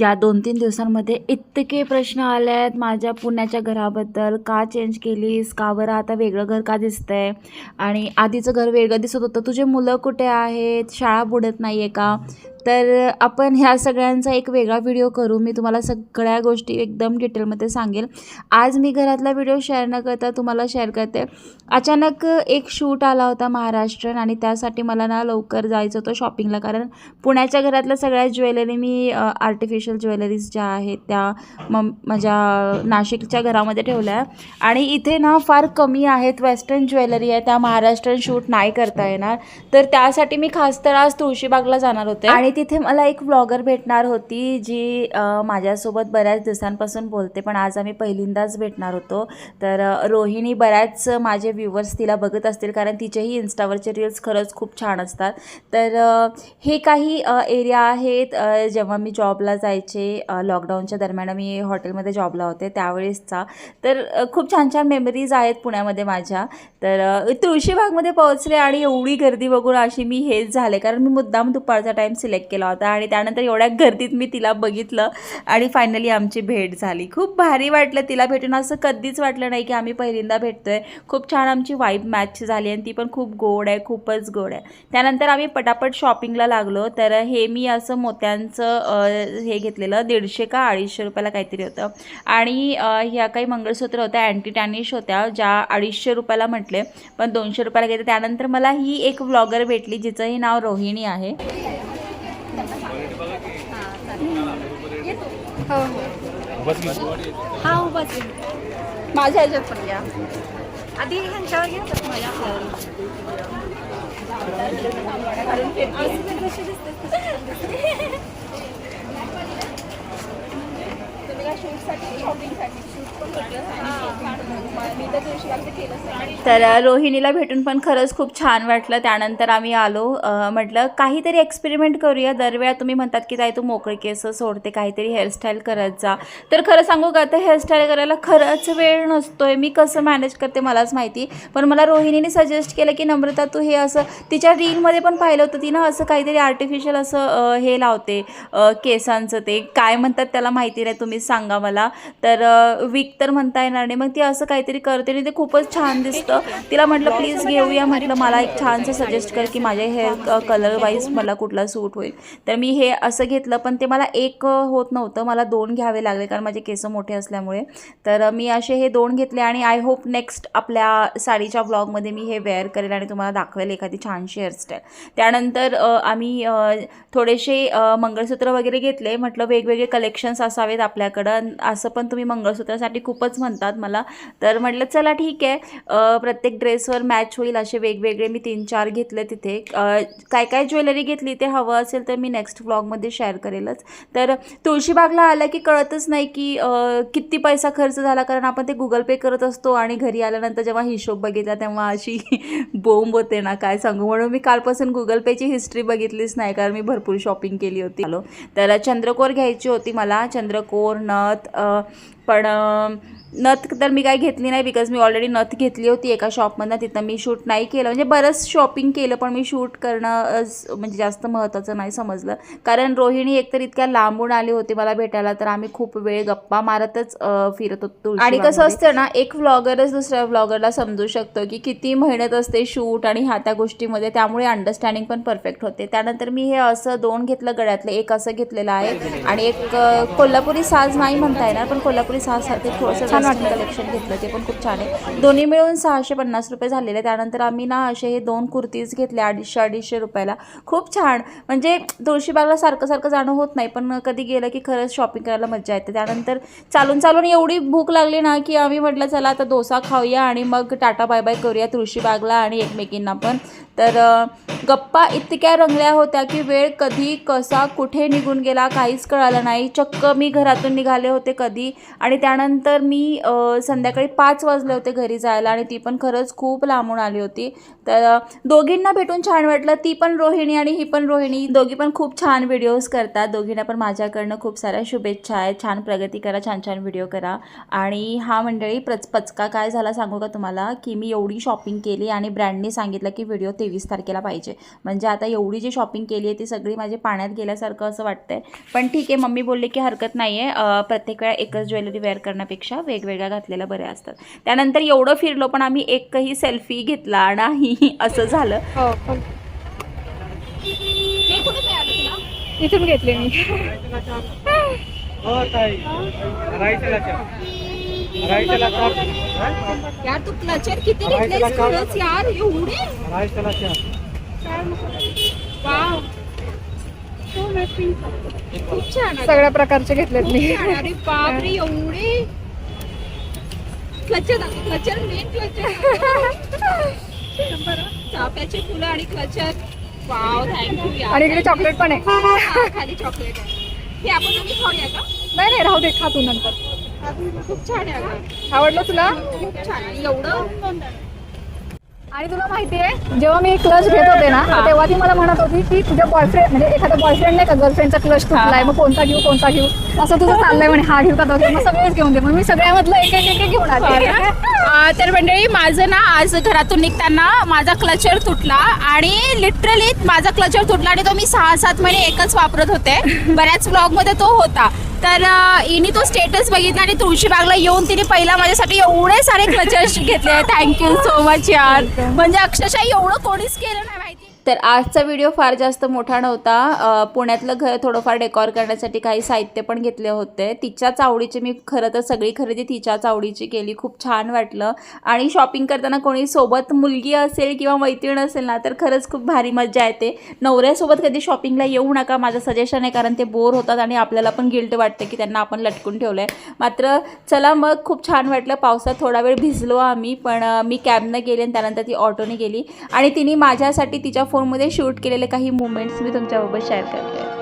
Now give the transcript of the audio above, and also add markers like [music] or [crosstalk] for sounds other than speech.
या दोन तीन दिवसांमध्ये इतके प्रश्न आले आहेत माझ्या पुण्याच्या घराबद्दल. का चेंज केलीस? का बरं आता वेगळं घर का दिसतंय? आणि आधीचं घर वेगळं दिसत होतं. तुझे मुलं कुठे आहेत? शाळा बुडत नाही आहे का? तर आपण ह्या सगळ्यांचा एक वेगळा व्हिडिओ करू. मी तुम्हाला सगळ्या गोष्टी एकदम डिटेलमध्ये सांगेल. आज मी घरातला व्हिडिओ शेअर न करता तुम्हाला शेअर करते. अचानक एक शूट आला होता महाराष्ट्रन आणि त्यासाठी मला ना लवकर जायचं होतं शॉपिंगला कारण पुण्याच्या घरातल्या सगळ्या ज्वेलरी मी आर्टिफिशियल ज्वेलरीज ज्या आहेत त्या मग माझ्या नाशिकच्या घरामध्ये ठेवल्या आणि इथे ना फार कमी आहेत. वेस्टर्न ज्वेलरी आहे. त्या महाराष्ट्रन शूट नाही करता येणार. तर त्यासाठी मी खास तर आज तुळशीबागला जाणार होते. आणि तिथे मला एक व्लॉगर भेटणार होती जी माझ्यासोबत बऱ्याच दिवसांपासून बोलते पण आज आम्ही पहिल्यांदाच भेटणार होतो. तर रोहिणी बऱ्याच माझे व्ह्युअर्स तिला बघत असतील कारण तिचेही इन्स्टावरचे रील्स खरंच खूप छान असतात. तर हे काही एरिया आहेत जेव्हा मी जॉबला जायचे लॉकडाऊनच्या दरम्यान मी हॉटेलमध्ये जॉबला होते त्यावेळेसचा. तर खूप छान छान मेमरीज आहेत पुण्यामध्ये माझ्या. तर तुळशीबागमध्ये पोहोचले आणि एवढी गर्दी बघून अशी मी हेच झाले कारण मी मुद्दाम दुपारचा टाईम सिलेक्ट केला होता आणि त्यानंतर एवढ्या गर्दीत मी तिला बघितलं आणि फायनली आमची भेट झाली. खूप भारी वाटलं तिला भेटून. असं कधीच वाटलं नाही की आम्ही पहिल्यांदा भेटतोय. खूप छान आमची वाईब मॅच झाली आणि ती पण खूप गोड आहे खूपच गोड आहे. त्यानंतर आम्ही पटापट शॉपिंगला लागलो. तर हे मी असं मोत्यांचं हे घेतलेलं दीडशे का अडीचशे रुपयाला काहीतरी होतं. आणि ह्या काही मंगळसूत्र होत्या अँटी टॅनिश होत्या ज्या अडीचशे रुपयाला म्हटले पण दोनशे रुपयाला घेते त्यानंतर मला ही एक व्लॉगर भेटली जिचंही नाव रोहिणी आहे. हो. हा उभाच माझ्या ह्याच्यात पण घ्या. आधी ह्यांच्यावर घ्या तर माझ्या कारण ते असं कशी दिसते पण मी तर रोहिणीला भेटून पण खरंच खूप छान वाटलं. त्यानंतर आम्ही आलो. म्हटलं काहीतरी एक्सपेरिमेंट करूया. दरवेळा तुम्ही म्हणतात की ताई तू मोकळे केस सोडते. काहीतरी हेअरस्टाईल करत जा. तर खरं सांगू का तर हेअरस्टाईल करायला खरंच वेळ नसतोय. मी कसं मॅनेज करते मलाच माहिती. पण मला रोहिणीने सजेस्ट केलं की नम्रता तू हे असं तिच्या रीलमध्ये पण पाहिलं होतं. ती ना असं काहीतरी आर्टिफिशियल असं हे लावते केसांचं ते. काय म्हणतात त्याला माहिती नाही. तुम्ही सांगा. मला. तर वीक तर म्हणता येणार नाही. मग ती असं काहीतरी करते आणि ते खूपच छान दिसतं. तिला म्हटलं प्लीज घेऊया. म्हटलं मला एक छानसं सजेस्ट कर की माझ्या हेअर कलर वाईज मला कुठला सूट होईल. तर मी हे असं घेतलं पण ते मला एक होत नव्हतं. मला दोन घ्यावे लागले कारण माझे केस मोठे असल्यामुळे. तर मी असे हे दोन घेतले आणि आय होप नेक्स्ट आपल्या साडीच्या व्लॉगमध्ये मी हे वेअर करेल आणि तुम्हाला दाखवेल एखादी छानशी हेअरस्टाईल त्यानंतर आम्ही थोडेसे मंगळसूत्र वगैरे घेतले. म्हटलं वेगवेगळे कलेक्शन्स असावेत आपल्याकडं. असं पण तुम्ही मंगळसूत्रासाठी खूपच म्हणतात मला. तर म्हटलं चला ठीक आहे. प्रत्येक ड्रेसवर मॅच होईल असे वेगवेगळे मी तीन चार घेतले तिथे. काय काय ज्वेलरी घेतली ते हवं असेल तर मी नेक्स्ट व्लॉगमध्ये शेअर करेलच. तर तुळशीबागला आलं की कळतच नाही की किती पैसा खर्च झाला कारण आपण ते गुगल पे करत असतो आणि घरी आल्यानंतर जेव्हा हिशोब बघितला तेव्हा अशी [laughs] बोंब होते ना काय सांगू? म्हणून मी कालपासून गुगल पेची हिस्ट्री बघितलीच नाही कारण मी भरपूर शॉपिंग केली होती. आलो तर चंद्रकोर घ्यायची होती मला. चंद्रकोर नथ अ, पण नथ तर मी काय घेतली नाही बिकॉज मी ऑलरेडी नथ घेतली होती एका शॉपमधनं तिथं मी शूट नाही केलं. म्हणजे बरंच शॉपिंग केलं पण मी शूट करणं म्हणजे जास्त महत्त्वाचं नाही समजलं. कारण रोहिणी एकतर इतक्या लांबून आली होती मला भेटायला तर आम्ही खूप वेळ गप्पा मारतच फिरत होतो आणि कसं असतं ना एक व्लॉगरच दुसऱ्या व्लॉगरला समजू शकतो की किती मेहनत असते शूट आणि ह्या त्या गोष्टीमध्ये. त्यामुळे अंडरस्टँडिंग पण परफेक्ट होते. त्यानंतर मी हे असं दोन घेतलं गळ्यातलं. एक असं घेतलेलं आहे. आणि एक कोल्हापुरी साज नाही म्हणता येणार पण कोल्हापुरी साज सारखे थोडंसं छान वाटलं. कलेक्शन घेतलं ते पण खूप छान आहे. दोन्ही मिळून सहाशे पन्नास रुपये झालेले. त्यानंतर आम्ही ना असे हे दोन कुर्तीज घेतले अडीचशे अडीचशे रुपयाला. खूप छान. म्हणजे तुळशीबागला सारखं सारखं जाणं होत नाही पण कधी गेलं की खरंच शॉपिंग करायला मजा येते. त्यानंतर चालून चालून एवढी भूक लागली ना की आम्ही म्हटलं चला आता डोसा खाऊया आणि मग टाटा बाय बाय करूया तुळशीबागला आणि एकमेकींना पण. तर गप्पा इतक्या रंगल्या होत्या की वेळ कधी कसा कुठे निघून गेला काहीच कळालं नाही. चक्क मी घरातून निघाले होते कधी आणि त्यानंतर मी संध्याकाळी पाच वाजले होते घरी जायला आणि ती पण खरंच खूप लांबून आली होती. तर दोघींना भेटून छान वाटलं. ती पण रोहिणी आणि ही पण रोहिणी. दोघी पण खूप छान व्हिडिओज करतात. दोघींना पण माझ्याकडनं खूप साऱ्या शुभेच्छा आहेत. छान प्रगती करा छान छान व्हिडिओ करा. आणि हा मंडळी प्रच पचका काय झाला सांगू का तुम्हाला? की मी एवढी शॉपिंग केली आणि ब्रँडने सांगितलं की व्हिडिओ तेवीस तारखेला पाहिजे. म्हणजे आता एवढी जी शॉपिंग केली आहे ती सगळी माझी पाण्यात गेल्यासारखं असं वाटतंय. पण ठीक आहे मम्मी बोलले की हरकत नाही आहे प्रत्येक वेळा एकच ज्वेलरी वेअर करण्यापेक्षा वेगवेगळ्या घातलेल्या बऱ्या असतात. त्यानंतर एवढं फिरलो पण आम्ही एकही सेल्फी घेतला नाही. [laughs] असं झालं. हो पण हे. इथून घेतले मी. हो ताई. राईटला राईटला यार तू क्लचर किती घेतलेस खरंच यार एवढे? राईटला वाव. खूप छान आहे. सगळ्या प्रकारचे घेतलेत मी. खूप छान आहे. अरे बापरे एवढे? Clutcher clutcher main clutcher. [laughs] चाफ्याचे फुलं आणि क्लचर वाव थँक्यू यार. आणि इकडे चॉकलेट पण आहे. हा, खाली चॉकलेट आहे. हे आपण दोघी खाऊया का? नाही नाही राहू दे खा तू नंतर. खूप छान आहे अगं. आवडलं तुला? खूप छान एवढं आणि तुला माहितीये जेव्हा मी क्लच घेत होते ना तेव्हा ती मला म्हणत होती की तुझ्या बॉयफ्रेंड म्हणजे एखादा बॉयफ्रेंड नाही का गर्लफ्रेंडचा क्लच तुटलाय मग कोणता घेऊ कोणता घेऊ? असं तुझं चाललंय म्हणे हा घेऊ का तो घेऊ? मग सगळेच घेऊन दे. मग मी सगळ्यामधलं एक एक एक घेऊन आले. अं, तर मंडळी माझं ना आज घरातून निघताना माझा क्लचर तुटला आणि लिटरली माझा क्लचर तुटला आणि तो मी सहा सात महिने एकच वापरत होते. बऱ्याच ब्लॉगमध्ये तो होता. तर इनी तो स्टेटस बघितला आणि तुळशीबागला येऊन तिने पहिला माझ्यासाठी एवढे सारे क्लचर्स घेतले. थँक्यू सो मच यार. म्हणजे अक्षरशः एवढं कोणीच केलं नाही. तर आजचा व्हिडिओ फार जास्त मोठा नव्हता. पुण्यातलं घर थोडंफार डेकॉर करण्यासाठी काही साहित्य पण घेतले होते. तिच्याच आवडीचे मी खरं तर सगळी खरेदी तिच्याच आवडीची केली. खूप छान वाटलं. आणि शॉपिंग करताना कोणी सोबत मुलगी असेल किंवा मैत्रीण असेल ना तर खरंच खूप भारी मजा येते. नवऱ्यासोबत कधी शॉपिंगला येऊ नका माझं सजेशन आहे कारण ते बोर होतात आणि आपल्याला पण गिल्ट वाटतं की त्यांना आपण लटकून ठेवलं आहे मात्र चला मग खूप छान वाटलं. पावसात थोडा वेळ भिजलो आम्ही पण मी कॅबनं गेले आणि त्यानंतर ती ऑटोने गेली. आणि तिने माझ्यासाठी तिच्या फोनमध्ये शूट केलेले काही मुमेंट्स मी तुमच्याबरोबर शेअर करते.